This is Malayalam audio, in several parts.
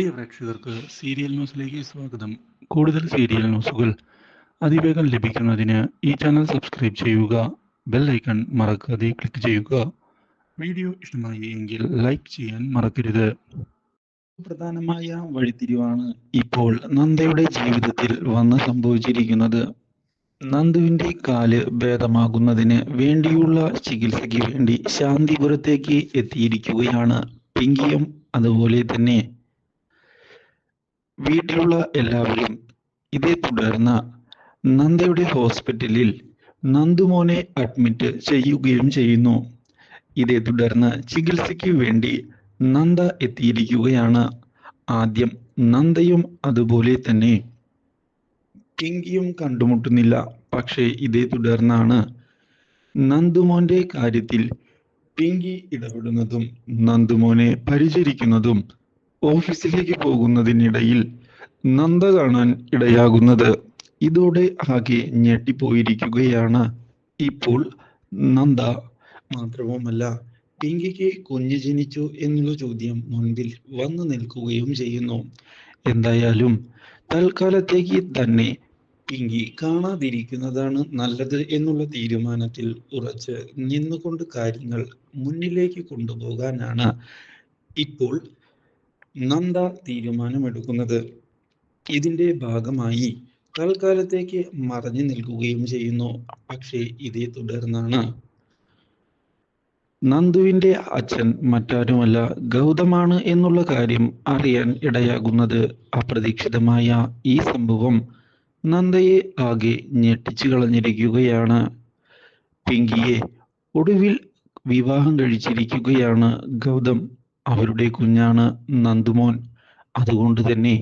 പ്രിയ പ്രേക്ഷകർക്ക് സീരിയൽ ന്യൂസിലേക്ക് സ്വാഗതം. കൂടുതൽ സീരിയൽ ന്യൂസുകൾ അതിവേഗം ലഭിക്കുന്നതിന് ഈ ചാനൽ സബ്സ്ക്രൈബ് ചെയ്യുക ബെൽ ഐക്കൺ മറക്കാതെ ക്ലിക്ക് ചെയ്യുക. വീഡിയോ ഇഷ്ടമായി എങ്കിൽ ലൈക്ക് ചെയ്യാൻ മറക്കരുത്. പ്രധാനമായ വഴിത്തിരിവാണ് ഇപ്പോൾ നന്ദയുടെ ജീവിതത്തിൽ വന്ന് സംഭവിച്ചിരിക്കുന്നത്. നന്ദുവിന്റെ കാൽ ഭേദമാകുന്നതിന് വേണ്ടിയുള്ള ചികിത്സയ്ക്ക് വേണ്ടി ശാന്തിപുരത്തേക്ക് എത്തിയിരിക്കുകയാണ്. പിങ്കിയും അതുപോലെ തന്നെ വീട്ടിലുള്ള എല്ലാവരും ഇതേ തുടർന്ന് നന്ദയുടെ ഹോസ്പിറ്റലിൽ നന്ദുമോനെ അഡ്മിറ്റ് ചെയ്യുകയും ചെയ്യുന്നു. ഇതേ തുടർന്ന് ചികിത്സയ്ക്ക് വേണ്ടി നന്ദ എത്തിയിരിക്കുകയാണ്. ആദ്യം നന്ദയും അതുപോലെ തന്നെ പിങ്കിയും കണ്ടുമുട്ടുന്നില്ല. പക്ഷേ ഇതേ തുടർന്നാണ് നന്ദുമോന്റെ കാര്യത്തിൽ പിങ്കി ഇടപെടുന്നതും നന്ദുമോനെ പരിചരിക്കുന്നതും ഓഫീസിലേക്ക് പോകുന്നതിനിടയിൽ നന്ദ കാണാൻ ഇടയാകുന്നത് ഇതോടെ ആകെ ഞെട്ടിപ്പോയിരിക്കുകയാണ്. ഇപ്പോൾ നന്ദ മാത്രവുമല്ല പിങ്കിക്ക് കുഞ്ഞ് ജനിച്ചു എന്നുള്ള ചോദ്യം മുൻപിൽ വന്നു നിൽക്കുകയും ചെയ്യുന്നു. എന്തായാലും തൽക്കാലത്തേക്ക് തന്നെ പിങ്കി കാണാതിരിക്കുന്നതാണ് നല്ലത് എന്നുള്ള തീരുമാനത്തിൽ ഉറച്ച് നിന്നുകൊണ്ട് കാര്യങ്ങൾ മുന്നിലേക്ക് കൊണ്ടുപോകാനാണ്. ഇപ്പോൾ നന്ദ തീരുമാനമെടുക്കുന്നത്. ഇതിന്റെ ഭാഗമായി തൽക്കാലത്തേക്ക് മറഞ്ഞു നിൽക്കുകയും ചെയ്യുന്നു. പക്ഷേ ഇതേ തുടർന്നാണ്. നന്ദുവിന്റെ അച്ഛൻ മറ്റാരുമല്ല ഗൗതമാണ് എന്നുള്ള കാര്യം അറിയാൻ ഇടയാകുന്നത്. അപ്രതീക്ഷിതമായ ഈ സംഭവം നന്ദയെ ആകെ ഞെട്ടിച്ചു കളഞ്ഞിരിക്കുകയാണ്. പിങ്കിയെ ഒടുവിൽ വിവാഹം കഴിച്ചിരിക്കുകയാണ് ഗൗതം. അവരുടെ കുഞ്ഞാണ് നന്ദുമോൻ. അതുകൊണ്ട് തന്നെ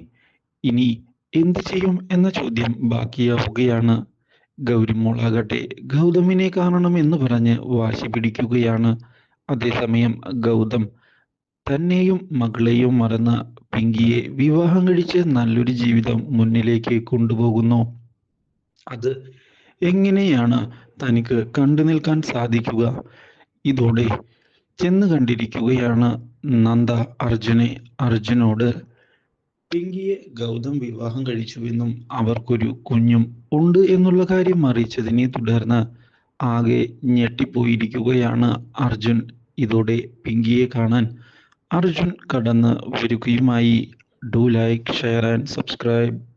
ഇനി എന്ത് ചെയ്യും എന്ന ചോദ്യം ബാക്കിയാവുകയാണ്. ഗൗരിമോളാകട്ടെ ഗൗതമിനെ കാണണം എന്ന് പറഞ്ഞ് വാശി പിടിക്കുകയാണ്. അതേസമയം ഗൗതം തന്നെയും മകളെയും മറന്ന് പിങ്കിയെ വിവാഹം കഴിച്ച് നല്ലൊരു ജീവിതം മുന്നിലേക്ക് കൊണ്ടുപോകുന്നു. അത് എങ്ങനെയാണ് തനിക്ക് കണ്ടു നിൽക്കാൻ സാധിക്കുക? ഇതോടെ ചെന്ന് കണ്ടിരിക്കുകയാണ് നന്ദ അർജുനെ. അർജുനോട് പിങ്കിയെ ഗൗതം വിവാഹം കഴിച്ചുവെന്നും അവർക്കൊരു കുഞ്ഞും ഉണ്ട് എന്നുള്ള കാര്യം അറിയിച്ചതിനെ തുടർന്ന് ആകെ ഞെട്ടിപ്പോയിരിക്കുകയാണ് അർജുൻ. ഇതോടെ പിങ്കിയെ കാണാൻ അർജുൻ കടന്ന് വരികയുമായി. Do like share and subscribe.